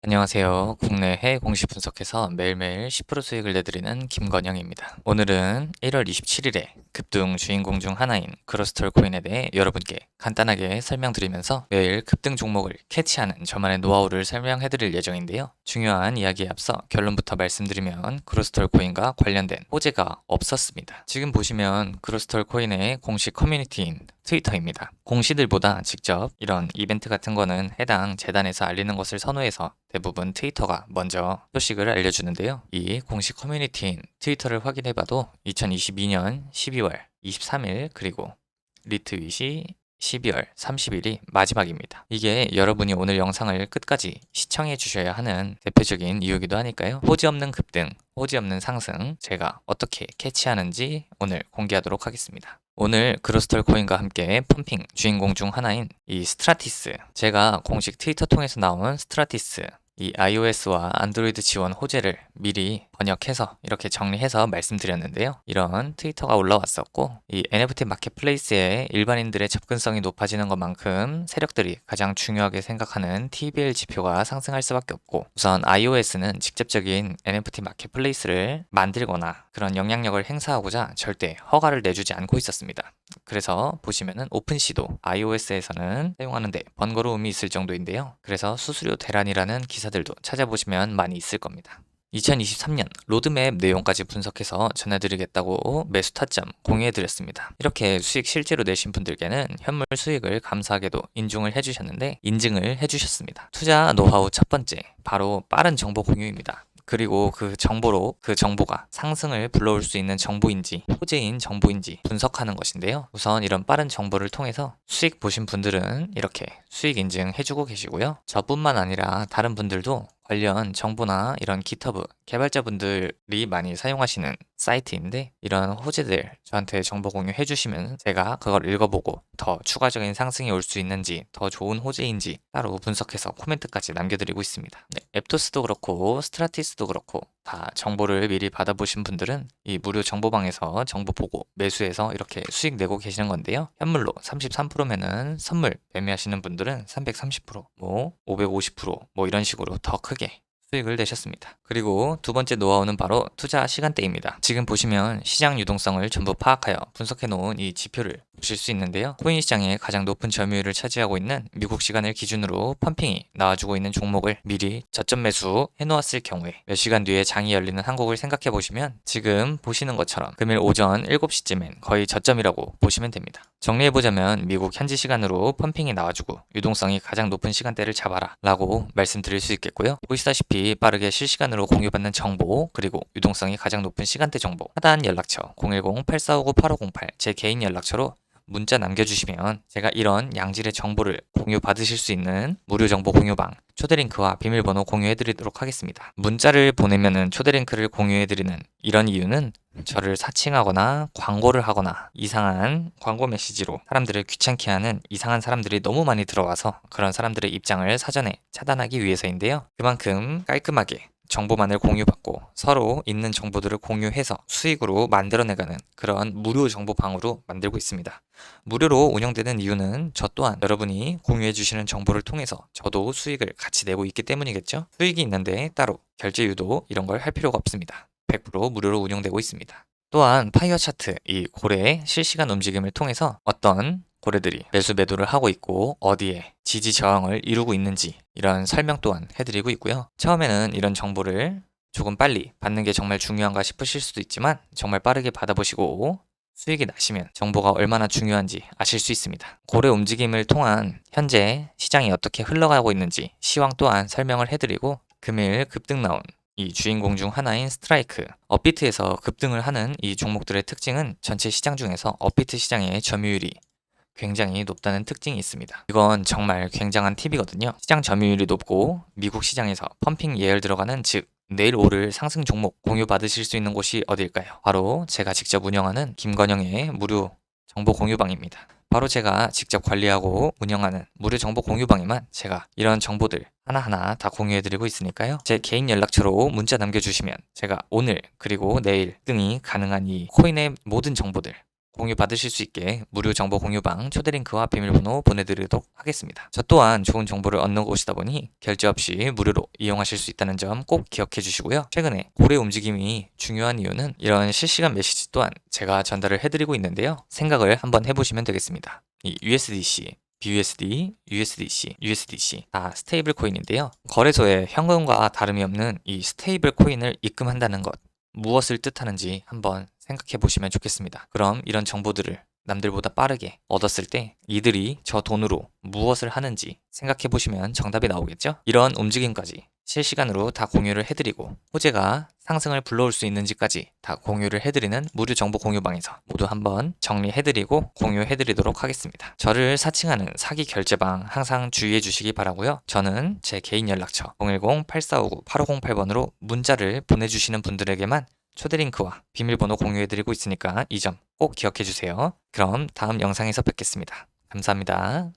안녕하세요. 국내 해외 공시 분석해서 매일매일 10% 수익을 내드리는 김건영입니다. 오늘은 1월 27일에 급등 주인공 중 하나인 크로스톨 코인에 대해 여러분께 간단하게 설명드리면서 매일 급등 종목을 캐치하는 저만의 노하우를 설명해드릴 예정인데요. 중요한 이야기에 앞서 결론부터 말씀드리면 크로스톨 코인과 관련된 호재가 없었습니다. 지금 보시면 크로스톨 코인의 공식 커뮤니티인 트위터입니다. 공시들보다 직접 이런 이벤트 같은 거는 해당 재단에서 알리는 것을 선호해서 대부분 트위터가 먼저 소식을 알려주는데요. 이 공식 커뮤니티인 트위터를 확인해봐도 2022년 12월 23일 그리고 리트윗이 12월 30일이 마지막입니다. 이게 여러분이 오늘 영상을 끝까지 시청해 주셔야 하는 대표적인 이유기도 하니까요. 호지 없는 급등, 호지 없는 상승 제가 어떻게 캐치하는지 오늘 공개하도록 하겠습니다. 오늘 그로스톨 코인과 함께 펌핑 주인공 중 하나인 이 스트라티스. 제가 공식 트위터 통해서 나온 스트라티스 이 iOS와 안드로이드 지원 호재를 미리 번역해서 이렇게 정리해서 말씀드렸는데요. 이런 트위터가 올라왔었고 이 NFT 마켓플레이스에 일반인들의 접근성이 높아지는 것만큼 세력들이 가장 중요하게 생각하는 TBL 지표가 상승할 수밖에 없고 우선 iOS는 직접적인 NFT 마켓플레이스를 만들거나 그런 영향력을 행사하고자 절대 허가를 내주지 않고 있었습니다. 그래서 보시면은 오픈시도 iOS에서는 사용하는데 번거로움이 있을 정도인데요. 그래서 수수료 대란이라는 기사들도 찾아보시면 많이 있을 겁니다. 2023년 로드맵 내용까지 분석해서 전해드리겠다고 매수 타점 공유해드렸습니다. 이렇게 수익 실제로 내신 분들께는 현물 수익을 감사하게도 인증을 해주셨는데 인증을 해주셨습니다. 투자 노하우 첫 번째 바로 빠른 정보 공유입니다. 그리고 그 정보로 그 정보가 상승을 불러올 수 있는 정보인지 호재인 정보인지 분석하는 것인데요. 우선 이런 빠른 정보를 통해서 수익 보신 분들은 이렇게 수익 인증 해주고 계시고요. 저뿐만 아니라 다른 분들도 관련 정보나 이런 기터브 개발자분들이 많이 사용하시는 사이트인데 이런 호재들 저한테 정보 공유해 주시면 제가 그걸 읽어보고 더 추가적인 상승이 올 수 있는지 더 좋은 호재인지 따로 분석해서 코멘트까지 남겨드리고 있습니다. 네, 앱토스도 그렇고 스트라티스도 그렇고 다 정보를 미리 받아보신 분들은 이 무료 정보방에서 정보 보고 매수해서 이렇게 수익 내고 계시는 건데요. 현물로 33%면은 선물 매매하시는 분들은 330%, 뭐 550%뭐 이런 식으로 더 크게 수익을 내셨습니다. 그리고 두 번째 노하우는 바로 투자 시간대입니다. 지금 보시면 시장 유동성을 전부 파악하여 분석해 놓은 이 지표를 보실 수 있는데요. 코인 시장에 가장 높은 점유율을 차지하고 있는 미국 시간을 기준으로 펌핑이 나와주고 있는 종목을 미리 저점 매수 해 놓았을 경우에 몇 시간 뒤에 장이 열리는 한국을 생각해 보시면 지금 보시는 것처럼 금일 오전 7시쯤엔 거의 저점이라고 보시면 됩니다. 정리해 보자면 미국 현지 시간으로 펌핑이 나와주고 유동성이 가장 높은 시간대를 잡아라 라고 말씀드릴 수 있겠고요. 보시다시피 빠르게 실시간으로 공유받는 정보 그리고 유동성이 가장 높은 시간대 정보. 하단 연락처 010-8459-8508 제 개인 연락처로 문자 남겨주시면 제가 이런 양질의 정보를 공유 받으실 수 있는 무료 정보 공유방 초대링크와 비밀번호 공유해드리도록 하겠습니다. 문자를 보내면은 초대링크를 공유해드리는 이런 이유는 저를 사칭하거나 광고를 하거나 이상한 광고 메시지로 사람들을 귀찮게 하는 이상한 사람들이 너무 많이 들어와서 그런 사람들의 입장을 사전에 차단하기 위해서인데요. 그만큼 깔끔하게 정보만을 공유받고 서로 있는 정보들을 공유해서 수익으로 만들어내가는 그런 무료 정보방으로 만들고 있습니다. 무료로 운영되는 이유는 저 또한 여러분이 공유해 주시는 정보를 통해서 저도 수익을 같이 내고 있기 때문이겠죠. 수익이 있는데 따로 결제 유도 이런 걸 할 필요가 없습니다. 100% 무료로 운영되고 있습니다. 또한 파이어 차트 이 고래의 실시간 움직임을 통해서 어떤 고래들이 매수 매도를 하고 있고 어디에 지지 저항을 이루고 있는지 이런 설명 또한 해드리고 있고요. 처음에는 이런 정보를 조금 빨리 받는 게 정말 중요한가 싶으실 수도 있지만 정말 빠르게 받아보시고 수익이 나시면 정보가 얼마나 중요한지 아실 수 있습니다. 고래 움직임을 통한 현재 시장이 어떻게 흘러가고 있는지 시황 또한 설명을 해드리고 금일 급등 나온 이 주인공 중 하나인 스트라이크 업비트에서 급등을 하는 이 종목들의 특징은 전체 시장 중에서 업비트 시장의 점유율이 굉장히 높다는 특징이 있습니다. 이건 정말 굉장한 팁이거든요. 시장 점유율이 높고 미국 시장에서 펌핑 예열 들어가는 즉 내일 오를 상승 종목 공유 받으실 수 있는 곳이 어딜까요? 바로 제가 직접 운영하는 김건영의 무료 정보 공유방입니다. 바로 제가 직접 관리하고 운영하는 무료 정보 공유방에만 제가 이런 정보들 하나하나 다 공유해드리고 있으니까요. 제 개인 연락처로 문자 남겨주시면 제가 오늘 그리고 내일 등이 가능한 이 코인의 모든 정보들 공유 받으실 수 있게 무료 정보 공유방 초대 링크와 비밀번호 보내드리도록 하겠습니다. 저 또한 좋은 정보를 얻는 곳이다 보니 결제 없이 무료로 이용하실 수 있다는 점 꼭 기억해 주시고요. 최근에 고래 움직임이 중요한 이유는 이런 실시간 메시지 또한 제가 전달을 해드리고 있는데요. 생각을 한번 해보시면 되겠습니다. 이 USDC, BUSD, USDC, USDC 다 스테이블 코인인데요. 거래소에 현금과 다름이 없는 이 스테이블 코인을 입금한다는 것 무엇을 뜻하는지 한번 생각해 보시면 좋겠습니다. 그럼 이런 정보들을 남들보다 빠르게 얻었을 때 이들이 저 돈으로 무엇을 하는지 생각해 보시면 정답이 나오겠죠? 이런 움직임까지 실시간으로 다 공유를 해드리고 호재가 상승을 불러올 수 있는지까지 다 공유를 해드리는 무료 정보 공유방에서 모두 한번 정리해드리고 공유해드리도록 하겠습니다. 저를 사칭하는 사기 결제방 항상 주의해 주시기 바라고요. 저는 제 개인 연락처 010-8459-8508번으로 문자를 보내주시는 분들에게만 초대링크와 비밀번호 공유해드리고 있으니까 이 점 꼭 기억해 주세요. 그럼 다음 영상에서 뵙겠습니다. 감사합니다.